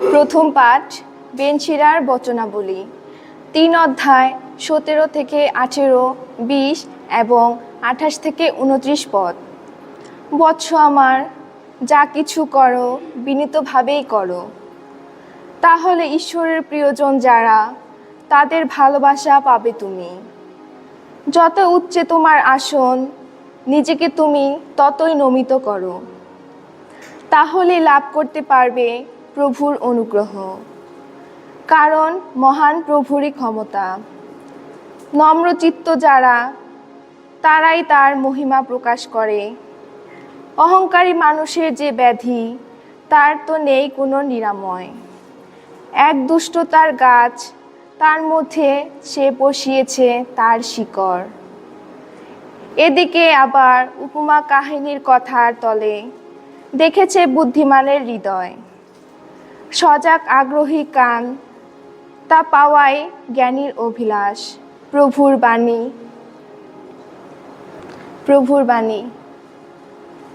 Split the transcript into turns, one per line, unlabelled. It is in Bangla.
প্রথম পাঠ, বেনশিরার বচনাবলী। তিন অধ্যায়, সতেরো থেকে আঠেরো, বিশ এবং আঠাশ থেকে উনত্রিশ পদ। বৎস আমার, যা কিছু করো, বিনীতভাবেই করো। তাহলে ঈশ্বরের প্রিয়জন যারা, তাদের ভালোবাসা পাবে তুমি। যত উচ্চে তোমার আসন, নিজেকে তুমি ততই নমিত করো। তাহলে লাভ করতে পারবে প্রভুর অনুগ্রহ। কারণ মহান প্রভুরই ক্ষমতা। নম্রচিত্ত যারা, তারাই তার মহিমা প্রকাশ করে। অহংকারী মানুষের যে ব্যাধি, তার তো নেই কোনো নিরাময়। এক দুষ্টতার গাছ, তার মধ্যে সে বসিয়েছে তার শিকড়। এদিকে আবার উপমা কাহিনীর কথার তলে, দেখেছে বুদ্ধিমানের হৃদয়। সজাগ আগ্রহী কান তা পাওয়াই জ্ঞানীর অভিলাষ। প্রভুর বাণী। প্রভুর বাণী।